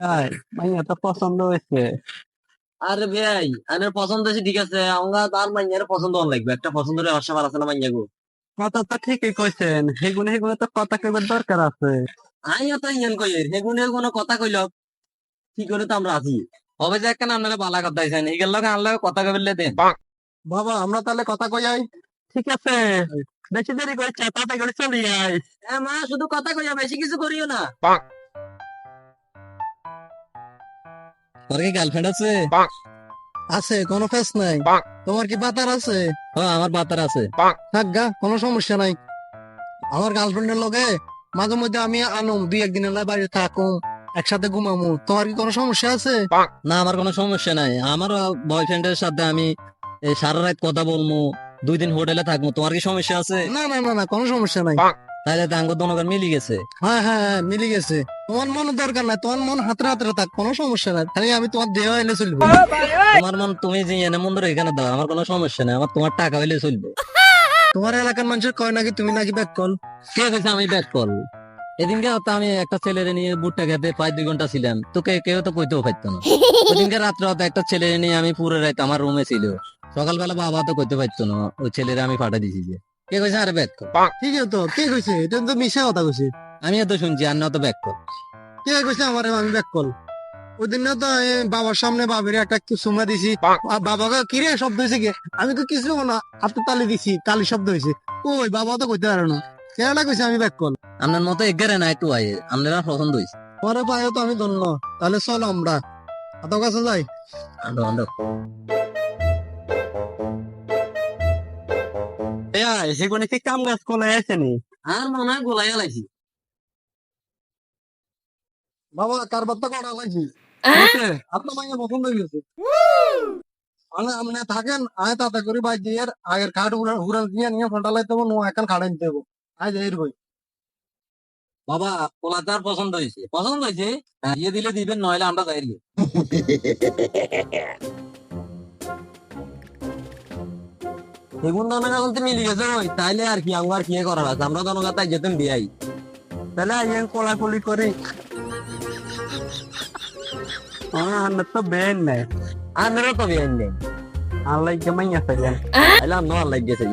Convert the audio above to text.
মাইয়া তো পছন্দ হয়েছে। আরে ভাই আনের পছন্দ হয়েছে ঠিক আছে। আমরা তার মাইয়ার পছন্দ লাগবে। একটা পছন্দ হলে অসাবার আছে না মাইয়া গো। কথা তো ঠিকই কইছেন। সেগুলো সেগুলো তো কথা কইবার দরকার আছে। আই তো ইঞ্জান কই হেগুনে কোনো কথা কইল কি করে তো আমরা আছি? হবে যে একটা আপনারা বালা কথা আইছেন এই গেল আনলে কথা কইলে দেন। বাবা আমরা তাহলে কথা কই আই? ঠিক আছে। বেশি দেরি করে চাপাতে করে চলি আই। এ মা শুধু কথা কইয়া বেশি কিছু করিও না। তোর কি গার্লফ্রেন্ড আছে? আছে কোনো ফেস নাই। তোমার কি বাতার আছে? হ্যাঁ আমার বাতার আছে। থাক গা কোনো সমস্যা নাই। আমার গার্লফ্রেন্ডের লগে মাঝে মধ্যে আমি আনুম দুই একদিনের লাই বাড়ি থাকুম একসাথে ঘুমামু। তোমার কি কোনো সমস্যা আছে? না আমার কোনো সমস্যা নাই। আমার বয়ফ্রেন্ডের সাথে আমি এই সারা রাত কথা বলব দুই দিন হোটেলে থাকব তোমার কি সমস্যা আছে? না না না না কোনো সমস্যা নাই। তাহলে তো আঙ্গুর দনকার মিলি গেছে। হ্যাঁ হ্যাঁ হ্যাঁ মিলে গেছে। তোমার মন দরকার নাই তোমার মন হাতরে হাতরে থাক কোনো সমস্যা নাই। খালি আমি তোমার দেহ এলে চলবো। তোমার মন তুমি যে এনে মন ধরে এখানে দাও আমার কোনো সমস্যা নাই আমার তোমার টাকা হইলে চলবে। তোমার এলাকার মানুষের কয় নাকি তুমি নাকি ব্যাক কল? কে কইছে আমি ব্যাক কল? এদিনকে তো আমি একটা ছেলেরে নিয়ে বুটটা খেতে প্রায় দুই ঘণ্টা ছিলাম তোকে কেউ তো কইতেও পারতো না। ওদিনকে রাত্রে হয়তো একটা ছেলে নিয়ে আমি পুরো রাত আমার রুমে ছিল। সকালবেলা বাবা তো কইতে পারতো না ওই ছেলেরে আমি পাঠা দিছি যে। কে কইছে? আরে ব্যাক কল ঠিক আছে তো কে কইছে? এটা তো মিশা কথা কইছে। আমি তো শুনছি আর না তো ব্যাক কল কে কইছে? আমার আমি ব্যাক কল ওই দিন তো বাবার সামনে বাবার একটা সুমা দিছি। বাবাকে কিরে শব্দ হয়েছে কি? আমি তো কিছু না। হাতে তালি দিছি তালি শব্দ হয়েছে কই বাবা তো কইতে পারে না। কেনা কইছে আমি ব্যাক কল আপনার মতো এগারে নাই তো আয়ে আপনারা পছন্দ হয়েছে পরে পায়ে তো আমি ধন্য তাহলে চল আমরা। এত কাছে যাই। আন্ডো আন্ডো। সেগুলো কি কাম গাছ কোলে আসেনি আর মনে হয় গোলাইয়া লাগছি বাবা কারবার তো করা লাগছি আপনার মাইয়া পছন্দ হয়ে গেছে। মানে আপনি থাকেন আয় তাতে করে বাই দিয়ে আগের খাট হুড়াল দিয়ে নিয়ে ফোনটা লাইতে হব নো এখন খাড়াই নিতে হব আয় যাই রই বাবা পোলাতার পছন্দ হয়েছে পছন্দ হয়েছে দিয়ে দিলে দিবেন নইলে আমরা যাই এগুন দনগা বলতে মিলি গেছে ওই তাইলে আর কি আমার কি করার আছে? আমরা দনগা তাই যেতেন বিয়াই। তাহলে আইয়ে কোলাকুলি করি। আমার তো বেন নাই। আমরা তো বেন নেই। আল্লাহ কেমন মাইয়া ফেলেন। তাইলে আমরা আল্লাহ গেছে